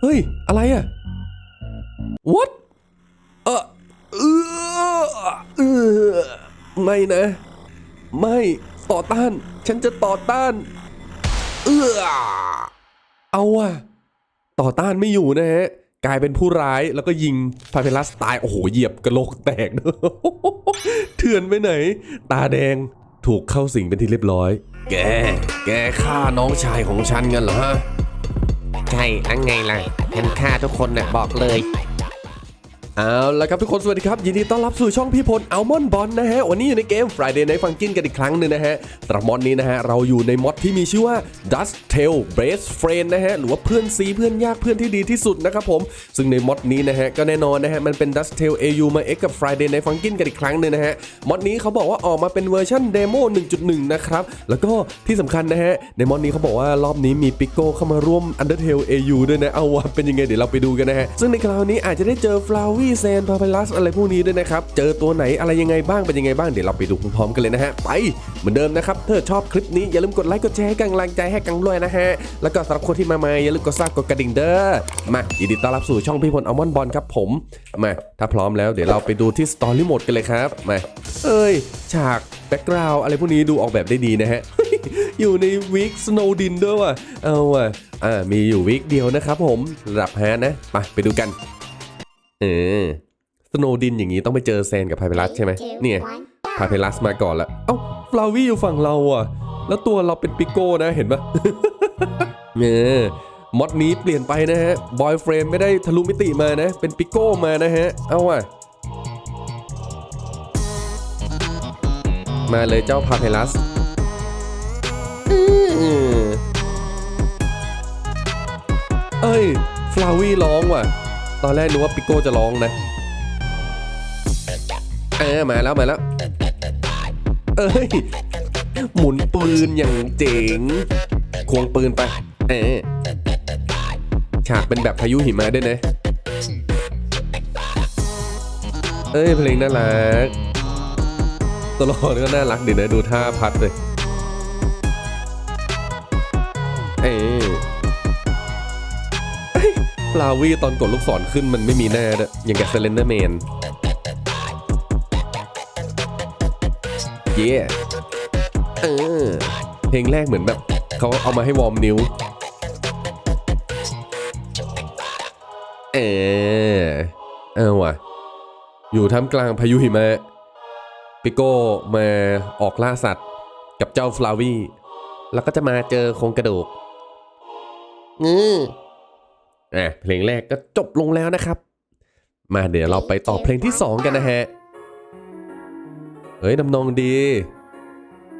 เฮ้ย อะไรอะ what เออเออเออไม่นะ ไม่ต่อต้าน ฉันจะต่อต้าน เออเอาอะต่อต้านไม่อยู่นะฮะ กลายเป็นผู้ร้ายแล้วก็ยิงพาเพลัสตาย โอ้โห เหยียบกระโหลกแตกเถื่อนไปไหน ตาแดงถูกเข้าสิงเป็นที่เรียบร้อย แก แกฆ่าน้องชายของฉันกันเหรอฮะ ใช่อังไงล่ะแพนค่าทุกคนน่ะบอกเลย เอาละครับทุกคนสวัสดีครับ ยินดีต้อนรับสู่ช่องพี่พลอัลมอนบอลนะฮะ วันนี้อยู่ในเกม Friday Night Funkin กันอีกครั้งหนึ่งนะฮะสำหรับมอดนี้นะฮะ เราอยู่ในมอดที่มีชื่อว่า Dust Tail Best Friend นะฮะ หรือว่าเพื่อนซีเพื่อนยากเพื่อนที่ดีที่สุดนะครับผม ซึ่งในมอดนี้นะฮะ ก็แน่นอนนะฮะ มันเป็น Dust Tail AU มา X กับ Friday Night Funkin กันอีกครั้งหนึ่งนะฮะมอดนี้เขาบอกว่าออกมาเป็นเวอร์ชันเดโม1.1 นะครับแล้วก็ที่สำคัญนะฮะในมอดนี้เขาบอกว่ารอบนี้มีปิโก้เข้ามาร่วม Undertale AU ด้วยนะเอาว่าเป็นยังไงเดี๋ยวเราไปดูกันนะฮะซึ่งในคราวนี้อาจจะได้เจอฟลาวแซนพาเพลัสอะไรพวกนี้ด้วยนะครับ เจอตัวไหนอะไรยังไงบ้างเป็นยังไงบ้างเดี๋ยวเราไปดูพร้อมๆกันเลยนะฮะไปเหมือนเดิมนะครับถ้าชอบคลิปนี้อย่าลืมกดไลค์กดแชร์ให้กำลังใจให้กังด้วยนะฮะแล้วก็สำหรับคนที่มาใหม่อย่าลืมกดซับกดกระดิ่งเด้อมายินดีต้อนรับสู่ช่องพี่พลอัลมอนบอลครับผมมาถ้าพร้อมแล้วเดี๋ยวเราไปดูที่สตอรี่โหมดกันเลยครับมาเอ้ยฉากแบ็กกราวอะไรพวกนี้ดูออกแบบได้ดีนะฮะอยู่ในวิกสโนดินด้วยว่ะเอาว่ะอ่ามีอยู่วิกเดียวนะครับผมระดับฮนะไปไปดูกัน เออสโนดินอย่างนี้ต้องไปเจอแซนกับไพเพลัสใช่ไหมเนี่ยไพเพลัสมาก่อนแล้วเอ้าฟลาวี่อยู่ฝั่งเราอะ แล้วตัวเราเป็นปิโก้นะเห็นปะเออมอดนี้เปลี่ยนไปนะฮะบอยเฟรมไม่ได้ทะลุมิติมานะ เป็นปิโก้มานะฮะ เอาว่ะ มาเลยเจ้าพาเพลัสอืมเอ้ยฟลาวี่ร้องว่ะ ตอนแรกนึกว่าปิโก้จะร้องนะเออมาแล้วมาแล้ว เอ้ย หมุนปืนอย่างเจ๋ง ควงปืนไป เออฉากเป็นแบบพายุหิมะด้วยนะ เอ้ย เพลงน่ารักตละครก็น่ารักดีนะ ดูท่าพัดเลย เอ้ ฟลาวี่ตอนกดลูกศรขึ้นมันไม่มีหน้าด้วยอย่างกับเซเลนเดอร์แมนเย่เออเพลงแรกเหมือนแบบเขาเอามาให้วอร์มนิ้ว เออเออว่ะ อยู่ท่ามกลางพายุหิมะปิโก้มาออกล่าสัตว์กับเจ้าฟลาวี่ แล้วก็จะมาเจอโครงกระดูกงือ อะเพลงแรกก็จบลงแล้วนะครับ มาเดี๋ยวเราไปต่อเพลงที่ 2 กันนะฮะ เฮ้ยดำนองดี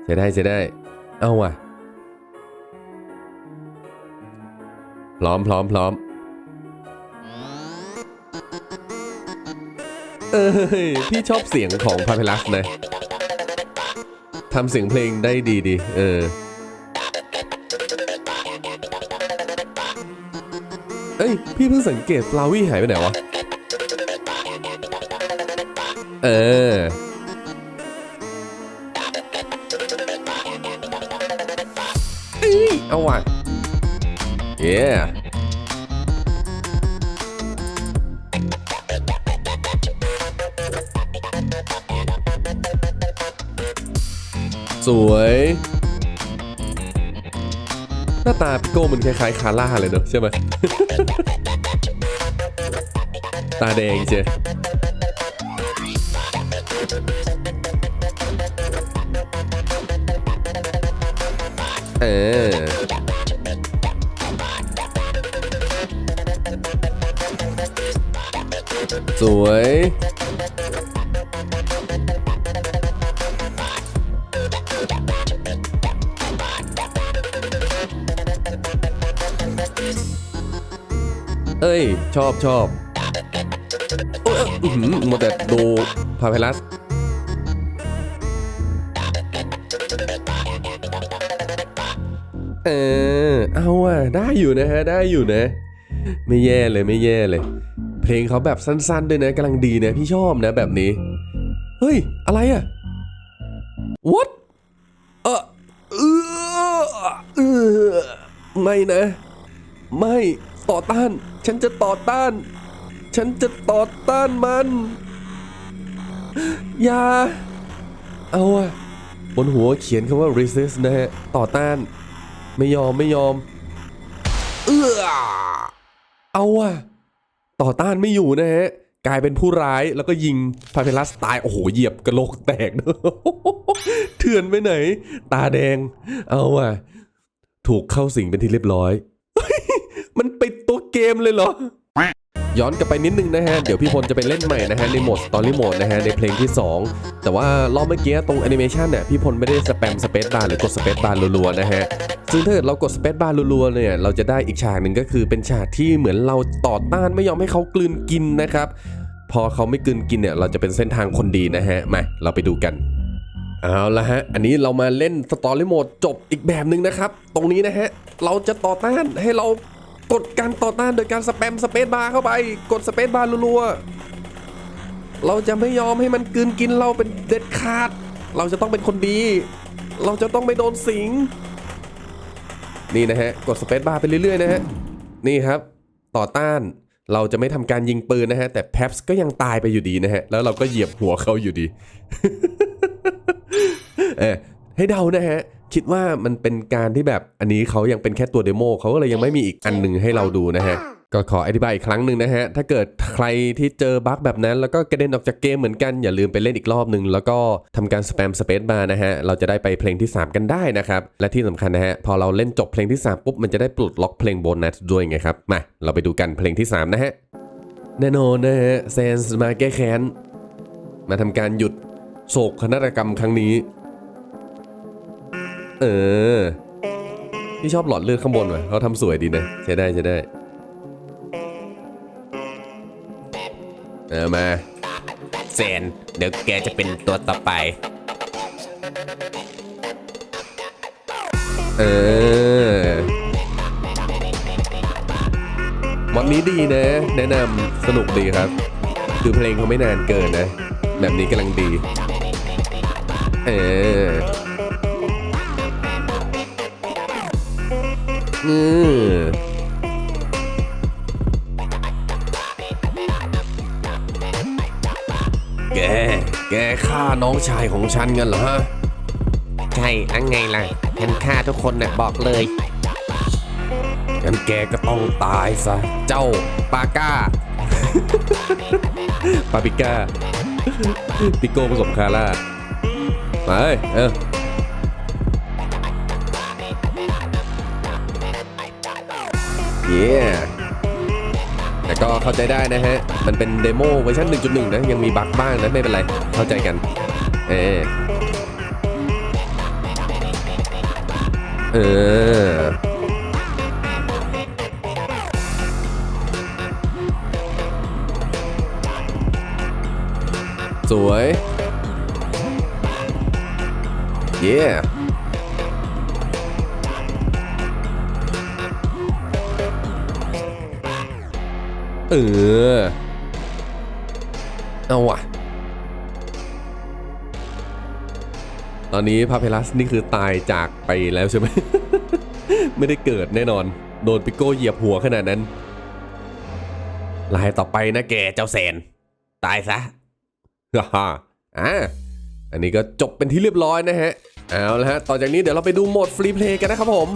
ใช้ได้ใช้ได้ เอาว่ะ พร้อมพร้อมพร้อมเอ้ยพี่ชอบเสียงของพาเพลัสนะทำเสียงเพลงได้ดีดี เออ เอ้ย พี่เพิ่งสังเกตฟลาวี่หายไปไหนวะ เออ เอ้ยเอาว่ะเย้สวยาตาพี่โก้มันคล้ายๆคาร่าเลยเนอะใช่ไหม ตาแดงเชียเออสวย เอ้ย ชอบชอบโอ้ยอื้อหือมัวแต่ดูพาเพลัส เออ เอาอะได้อยู่นะฮะ ได้อยู่นะ ไม่แย่เลยไม่แย่เลย เพลงเขาแบบสั้นๆด้วยนะกำลังดีนะพี่ชอบนะแบบนี้ เฮ้ย อะไรอะ what เออเออเออไม่นะ ไม่ ต่อต้าน ฉันจะต่อต้าน ฉันจะต่อต้านมัน อย่า เอาอะบนหัวเขียนคำว่า resist นะฮะ ต่อต้าน ไม่ยอมไม่ยอม เอื้อเอาอะต่อต้านไม่อยู่นะฮะ กลายเป็นผู้ร้ายแล้วก็ยิงพาเพลัสตาย โอ้โห เหยียบกระโหลกแตกเถื่อนไปไหน ตาแดง เอาอะถูกเข้าสิงเป็นที่เรียบร้อย มันปิด เกมเลยเหรอย้อนกลับไปนิดนึงนะฮะ เดี๋ยวพี่พลจะไปเล่นใหม่นะฮะในโหมดตอนรีโมดนะฮะในเพลงที่ 2 แต่ว่ารอบเมื่อกี้ตรงแอนิเมชันเนี่ยพี่พลไม่ได้สแปมสเปซบาร์หรือกดสเปซบาร์รัวๆนะฮะ ซึ่งถ้าเกิดเรากดสเปซบาร์รัวๆเนี่ยเราจะได้อีกฉากหนึ่งก็คือเป็นฉากที่เหมือนเราต่อต้านไม่ยอมให้เขากลืนกินนะครับ พอเขาไม่กลืนกินเนี่ยเราจะเป็นเส้นทางคนดีนะฮะมาเราไปดูกันเอาละฮะ อันนี้เรามาเล่นสตอรี่โหมดจบอีกแบบหนึ่งนะครับ ตรงนี้นะฮะ เราจะต่อต้านให้เรา กดการต่อต้านโดยการสแปมสเปซบาร์เข้าไป กดสเปซบาร์รัวๆเราจะไม่ยอมให้มันกลืนกินเราเป็นเด็ดขาด เราจะต้องเป็นคนดี เราจะต้องไม่โดนสิง นี่นะฮะ กดสเปซบาร์ไปเรื่อยๆนะฮะ นี่ครับ ต่อต้านเราจะไม่ทำการยิงปืนนะฮะ แต่แพปส์ก็ยังตายไปอยู่ดีนะฮะ แล้วเราก็เหยียบหัวเขาอยู่ดี เออให้เดานะฮะ คิดว่ามันเป็นการที่แบบอันนี้เขายังเป็นแค่ตัวเดโมเขาก็เลยยังไม่มีอีกอันหนึ่งให้เราดูนะฮะ ก็ขออธิบายอีกครั้งหนึ่งนะฮะ ถ้าเกิดใครที่เจอบั๊กแบบนั้น แล้วก็กระเด็นออกจากเกมเหมือนกันอย่าลืมไปเล่นอีกรอบหนึ่งแล้วก็ทำการสแปมสเปซบาร์นะฮะ เราจะได้ไปเพลงที่ 3 กันได้นะครับ และที่สำคัญนะฮะ พอเราเล่นจบเพลงที่ 3 ปุ๊บมันจะได้ปลดล็อกเพลงโบนัสด้วยไงครับมาเราไปดูกันเพลงที่ 3 นะฮะแน่นอนนะฮะแซนส์มาแก้แค้นมาทำการหยุดโศกนาฏกรรมครั้งนี้ เออ พี่ชอบหลอดเลือดข้างบนว่ะเขาทำสวยดีนะใช้ได้ใช้ได้เออมาแซนเดี๋ยวแกจะเป็นตัวต่อไป เออมอดนี้ดีนะ แนะนำสนุกดีครับ คือเพลงเขาไม่นานเกินนะ แบบนี้กำลังดี เออ อือแก แกฆ่าน้องชายของฉันกันเหรอฮะ ใช่อังไงล่ะฉันฆ่าทุกคนน่ะบอกเลยงั้นแกก็ต้องตายซะ เจ้าปาก้า ปาปิก้า ปิโก้ผสมคาร่ามาเอ้ยเอ เย้แต่ก็เข้าใจได้นะฮะ มันเป็นเดโมเวอร์ชัน1.1 นะ ยังมีบั๊กบ้างนะ ไม่เป็นไร เข้าใจกัน เออเออสวย เย้ เออ เอาว่ะ ตอนนี้พาเพลัสนี่คือตายจากไปแล้วใช่ไหม ไม่ได้เกิดแน่นอน โดนปิโก้เหยียบหัวขนาดนั้น ลายต่อไปนะแกเจ้าแซนตายซะฮ่าฮ่าอ่าอันนี้ก็จบเป็นที่เรียบร้อยนะฮะ เอาละฮะ ต่อจากนี้เดี๋ยวเราไปดูโหมดฟรีเพลย์กันนะครับผม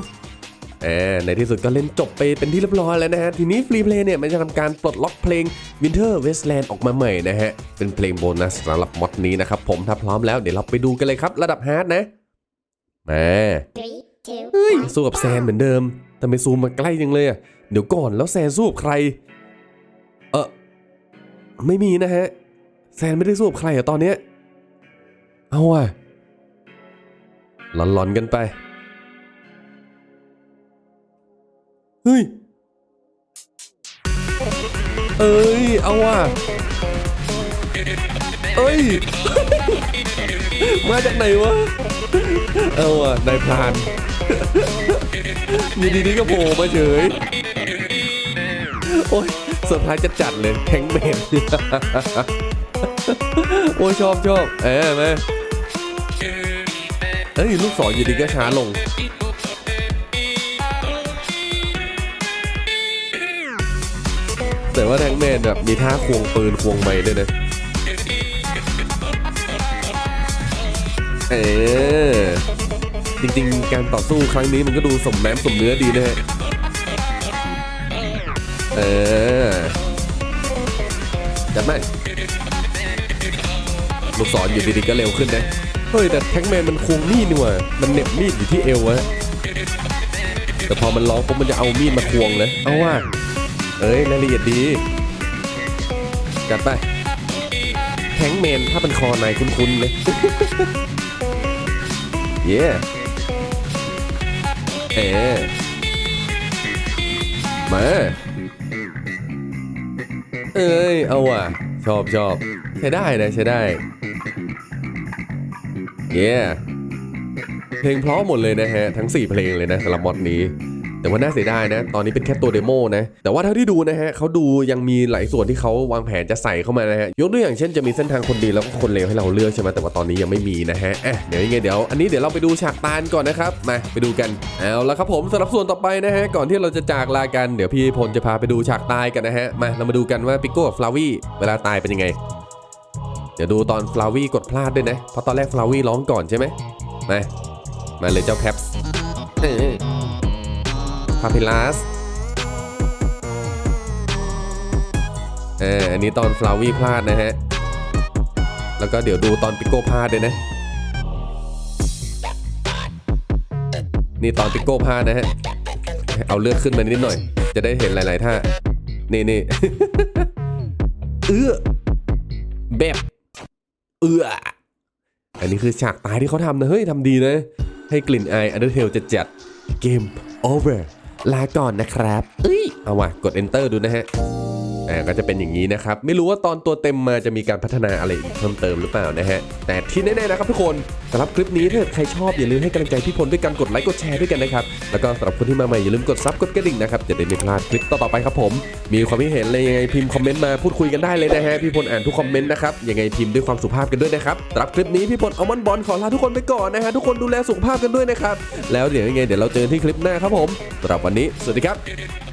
ในที่สุดก็เล่นจบไปเป็นที่เรียบร้อยแล้วนะฮะ ทีนี้ฟรีเพลย์เนี่ยมันจะทำการปลดล็อกเพลง Winter Westland ออกมาใหม่นะฮะ เป็นเพลงโบนัสสำหรับมอดนี้นะครับผมถ้าพร้อมแล้วเดี๋ยวเราไปดูกันเลยครับระดับฮาร์ดนะมา Three, two, เฮ้ยสู้กับแซนเหมือนเดิมทำไมซูมมาใกล้จังเลยอะเดี๋ยวก่อนแล้วแซนสู้กับใคร เออไม่มีนะฮะแซนไม่ได้สู้กับใครอะตอนเนี้ยเอาว่ะหลอนๆกันไป เฮ้ย เอ้ย เอาว่ะเอ้ย มาจากไหนวะ เอาว่ะนายพรานอยู่ดีๆก็โผล่มาเฉย โอ้ยเซอร์ไพรส์จะจัดๆเลยแทงเบนโอ้ยชอบชอบเออมเอ้ย ลูกศรอยู่ดีก็ช้าลง แต่ว่าแทงแมนแบบมีท่าควงปืนควงไม้ด้วยนะเออจริงๆ การต่อสู้ครั้งนี้มันก็ดูสมน้ำสมเนื้อดีนะฮะเออจัดไหมลูกศรอยู่ดีๆก็เร็วขึ้นนะ เฮ้ย แต่แท็กแมนมันควงมีดนี่ว่ามันเหน็บมีดอยู่ที่เอวอะแต่พอมันร้องปุ๊บมันจะเอามีดมาควงเลย เอาว่า เอ้ยรายละเอียดดี จัดไปแทงแมนถ้าเป็นคอในคุ้นๆเลยเย้เอ๋มาเอ้ย เอาว่ะ ชอบชอบใช้ได้นะใช้ได้ เย้ เพลงเพราะหมดเลยนะฮะ ทั้ง 4 เพลงเลยนะสำหรับมอดนี้ แต่ว่าน่าเสียดายนะ ตอนนี้เป็นแค่ตัวเดโมนะ แต่ว่าเท่าที่ดูนะฮะเขาดูยังมีหลายส่วนที่เขาวางแผนจะใส่เข้ามานะฮะ ยกตัวอย่างเช่นจะมีเส้นทางคนดีแล้วก็คนเลวให้เราเลือกใช่ไหมแต่ว่าตอนนี้ยังไม่มีนะฮะอะเดี๋ยวยังไงเดี๋ยวอันนี้เดี๋ยวเราไปดูฉากตาลก่อนนะครับ มาไปดูกัน เอาละครับผมสำหรับส่วนต่อไปนะฮะ ก่อนที่เราจะจากลากัน เดี๋ยวพี่พลจะพาไปดูฉากตายกันนะฮะ มาเรามาดูกันว่าปิโก้กับฟลาวี่เวลาตายเป็นยังไง เดี๋ยวดูตอนฟลาวี่กดพลาดด้วยนะ เพราะตอนแรกฟลาวี่ร้องก่อนใช่ไหมมา มาเลยเจ้าแคป พาพิลัสเอออันนี้ตอนฟลาวี่พลาดนะฮะ แล้วก็เดี๋ยวดูตอนปิโก้พลาดด้วยนะ นี่ตอนปิโก้พลาดนะฮะ เอาเลือดขึ้นมานิดหน่อย จะได้เห็นหลาย ๆ ท่า นี่นี่เอื้อแบบเอื้ออันนี้คือฉากตายที่เขาทำนะ เฮ้ยทำดีนะ ให้กลิ่นอายอันเดอร์เทลจะจัดเกมโอเวอร์ ลาก่อนนะครับ เอ้ย เอาว่ะ กด enter ดูนะฮะ อ่าก็จะเป็นอย่างนี้นะครับ ไม่รู้ว่าตอนตัวเต็มมาจะมีการพัฒนาอะไรเพิ่มเติมหรือเปล่านะฮะ แต่ที่แน่ๆนะครับทุกคนสำหรับคลิปนี้ถ้าเกิดใครชอบอย่าลืมให้กำลังใจพี่พลด้วยการกดไลค์กดแชร์ด้วยกันนะครับแล้วก็สำหรับคนที่มาใหม่อย่าลืมกดซับกดกระดิ่งนะครับจะได้ไม่พลาดคลิปต่อๆไปครับผม มีความคิดเห็นอะไรยังไงพิมพ์คอมเมนต์มาพูดคุยกันได้เลยนะฮะพี่พลอ่านทุกคอมเมนต์นะครับยังไงพิมพ์ด้วยความสุภาพกันด้วยนะครับสำหรับคลิปนี้พี่พลเอามันบอลขอลาทุกคนไปก่อนนะฮะทุกคนดูแลสุขภาพกันด้วยนะครับแล้วเดี๋ยวยังไงเดี๋ยวเราเจอกันที่คลิปหน้าครับผมสำหรับวันนี้สวัสดีครับ